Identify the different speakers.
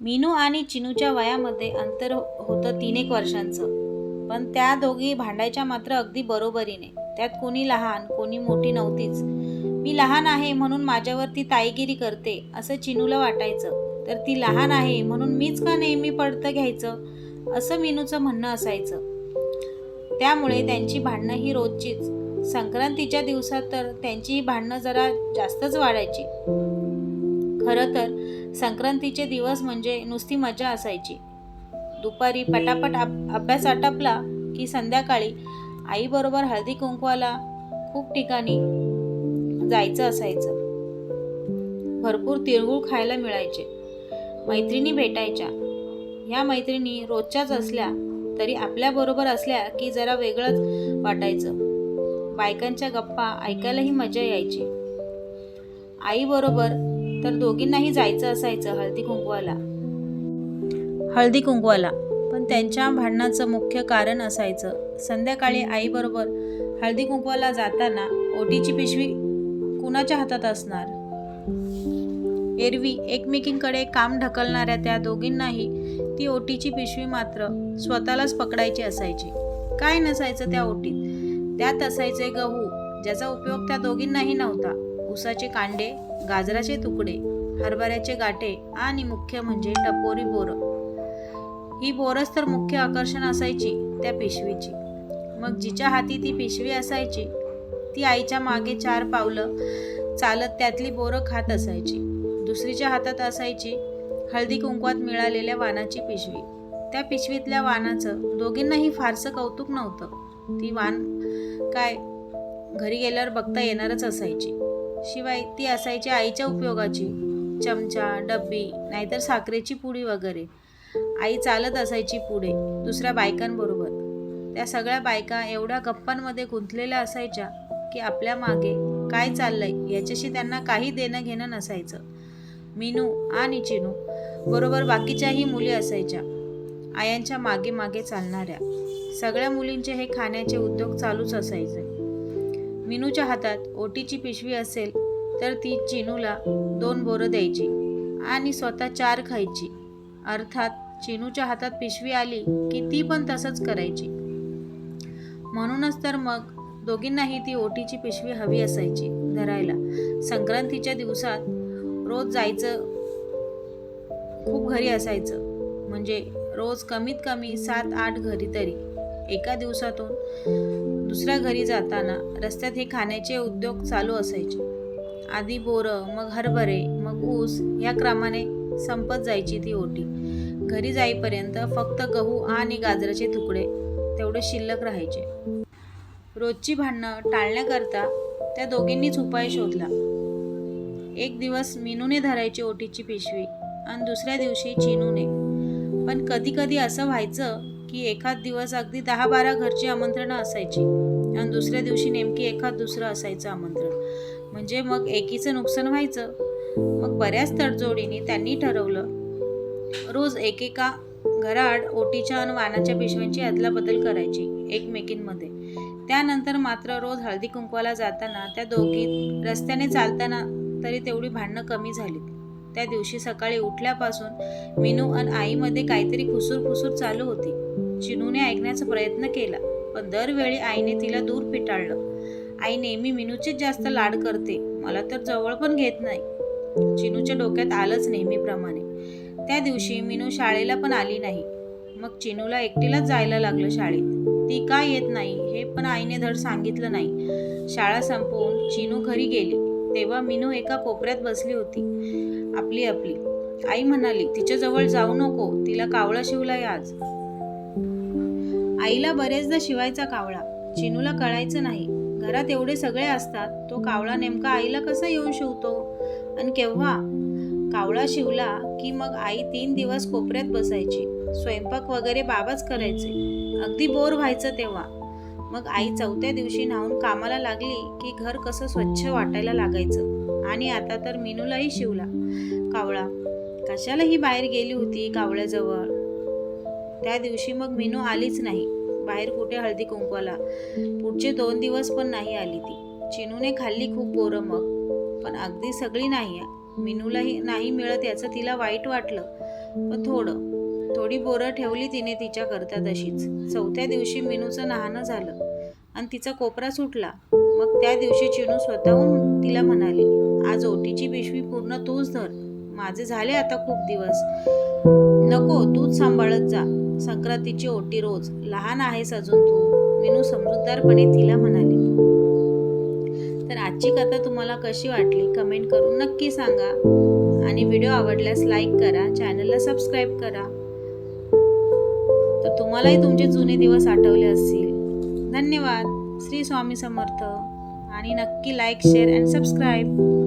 Speaker 1: मीनू आणि चिनूच्या वयामध्ये अंतर होतं तीन एक वर्षांचं. पण त्या दोघी भांडायच्या मात्र अगदी बरोबरीने. त्यात कोणी लहान कोणी मोठी नव्हतीच. मी लहान आहे म्हणून माझ्यावर ती ताईगिरी करते असं चिनूला वाटायचं. तर ती लहान आहे म्हणून मीच का नेहमी पडतं घ्यायचं? असं मीनूचं म्हणणं असायचं. त्यामुळे त्यांची भांडणं ही रोजचीच. संक्रांतीच्या दिवसात तर त्यांची ही भांडणं जरा जास्तच वाढायची. खरं तर संक्रांतीचे दिवस म्हणजे नुसती मजा असायची. दुपारी पटापट अभ्यास आटपला की संध्याकाळी आईबरोबर हळदी कुंकवाला खूप ठिकाणी जायचं असायचं. भरपूर तिळगुळ खायला मिळायचे. मैत्रिणी भेटायच्या. ह्या मैत्रिणी रोजच्याच असल्या तरी आपल्याबरोबर असल्या की जरा वेगळंच वाटायचं. बायकांच्या गप्पा ऐकायलाही मजा यायची. आईबरोबर तर दोघींनाही जायचं असायचं हळदी कुंकवाला. हळदी कुंकवाला. पण त्यांच्या भांडणाचं मुख्य कारण असायचं. संध्याकाळी आईबरोबर हळदी कुंकवाला जाताना ओटीची पिशवी कुणाच्या हातात असणार? एरवी एकमेकींकडे काम ढकलणाऱ्या त्या दोघींनाही ती ओटीची पिशवी मात्र स्वतःलाच पकडायची असायची. काय नसायचं त्या ओटीत? त्यात असायचे गहू ज्याचा उपयोग त्या दोघींनाही नव्हता. उसाचे कांडे गाजराचे तुकडे हरभऱ्याचे गाठे आणि मुख्य म्हणजे टपोरी बोरं. ही बोरच तर मुख्य आकर्षण असायची त्या पिशवीची. मग जिच्या हाती ती पिशवी असायची ती आईच्या मागे चार पावलं चालत त्यातली बोरं खात असायची. दुसरीच्या हातात असायची हळदी कुंकवात मिळालेल्या वानाची पिशवी. त्या पिशवीतल्या वानाचं दोघींनाही फारसं कौतुक नव्हतं. ती वान काय घरी गेल्यावर बघता येणारच असायची. शिवाय ती असायची आईच्या उपयोगाची. चमचा डब्बी नाहीतर साखरेची पुडी वगैरे. आई चालत असायची पुढे दुसऱ्या बायकांबरोबर. त्या सगळ्या बायका एवढ्या गप्पांमध्ये गुंतलेल्या असायच्या की आपल्या मागे काय चाललंय याच्याशी त्यांना काही देणं घेणं नसायचं. मीनू आणि चिनू बरोबर बाकीच्याही मुली असायच्या. आयांच्या मागे मागे चालणाऱ्या. सगळ्या मुलींचे हे खाण्याचे उद्योग चालूच असायचे. मीनूच्या हातात ओटीची पिशवी असेल तर ती चिनूला दोन बोरं द्यायची आणि स्वतः चार खायची. अर्थात चिनूच्या हातात पिशवी आली की ती पण तसंच करायची. म्हणूनच तर मग दोघींनाही ती ओटीची पिशवी हवी असायची धरायला. संक्रांतीच्या दिवसात रोज जायचं खूप घरी असायचं. म्हणजे रोज कमीत कमी सात आठ घरी तरी. एका दिवसातून दुसऱ्या घरी जाताना रस्त्यात हे खाण्याचे उद्योग चालू असायचे. आधी बोरं मग हरभरे मग ऊस या क्रमाने संपत जायची ती ओटी. घरी जाईपर्यंत फक्त गहू आणि गाजराचे तुकडे तेवढे शिल्लक राहायचे. रोजची भांडणं टाळण्याकरता त्या दोघींनीच उपाय शोधला. एक दिवस मीनूने धरायची ओटीची पिशवी आणि दुसऱ्या दिवशी चिनूने. पण कधी कधी असं व्हायचं की एखाद दिवस अगदी दहा बारा घरची आमंत्रणं असायची. आणि दुसऱ्या दिवशी नेमकी एखाद दुसरं असायचं आमंत्रण. म्हणजे मग एकीचं नुकसान व्हायचं. मग बऱ्याच तडजोडीने त्यांनी ठरवलं रोज एकेका घराआड ओटीच्या आणि वानाच्या पिशव्यांची अदलाबदल करायची एकमेकींमध्ये. त्यानंतर मात्र रोज हळदी कुंकवाला जाताना त्या दोघी रस्त्याने चालताना तरी तेवढी भांडणं कमी झाली त्या दिवशी सकाळी उठल्यापासून मिनू आणि आईमध्ये काहीतरी खुसूर खुसूर चालू होती. चिनूने ऐकण्याचा प्रयत्न केला पण दरवेळी आईने तिला दूर पिटाळलं. आई नेहमी मिनूचेच जास्त लाड करते मला तर जवळ पण घेत नाही. चिनूच्या डोक्यात आलंच नेहमीप्रमाणे. त्या दिवशी मिनू शाळेला पण आली नाही. मग चिनूला एकटीलाच जायला लागलं शाळेत. ती का येत नाही हे पण आईने धड सांगितलं नाही. शाळा संपवून चिनू घरी गेली. तेव्हा मिनू एका कोपऱ्यात बसली होती. आपली आपली. आई म्हणाली तिच्याजवळ जाऊ नको तिला कावळा शिवलाय आज. आईला बरेचदा शिवायचा कावळा. चिनूला कळायचं नाही. घरात एवढे सगळे असतात तो कावळा नेमका आईला कसा येऊन शिवतो? आणि केव्हा? कावळा शिवला की मग आई तीन दिवस कोपऱ्यात बसायची. स्वयंपाक वगैरे बाबाच करायचे. अगदी बोर व्हायचं तेव्हा. मग आई चौथ्या दिवशी न्हावून कामाला लागली की घर कसं स्वच्छ वाटायला लागायचं. आणि आता तर मिनूलाही शिवला. कावळा कशाला ही बाहेर गेली होती कावळ्याजवळ? त्या दिवशी मग मिनू आलीच नाही. बाहेर कुठे हळदी कुंकवाला. पुढचे दोन दिवस पण नाही आली ती. चिनूने खाल्ली खूप बोरं मग. पण अगदी सगळी नाही मिनूलाही नाही मिळत याचं तिला वाईट वाटलं. पण थोडं. थोडी बोरं ठेवली तिने तिच्याकरता तशीच. चौथ्या दिवशी मिनूचं नहाणं झालं. आणि तिचा कोपरा सुटला. मग त्या दिवशी चिनू स्वतःहून तिला म्हणाली आज ओटीची पिशवी पूर्ण तूच धर. माझे झाले आता खूप दिवस. नको तूच सांभाळत जा. संक्रांतीची ओटी रोज लहान आहेस अजून तू? विनू समजूतदारपणे तिला म्हणाली. तर आजची कथा तुम्हाला कशी वाटली? कमेंट करून नक्की सांगा. आणि व्हिडिओ आवडल्यास लाईक करा चॅनलला सबस्क्राईब करा. तर तुम्हालाही तुमचे जुने दिवस आठवले असतील. धन्यवाद. श्री स्वामी समर्थ. आणि नक्की लाईक शेअर अँड सबस्क्राईब.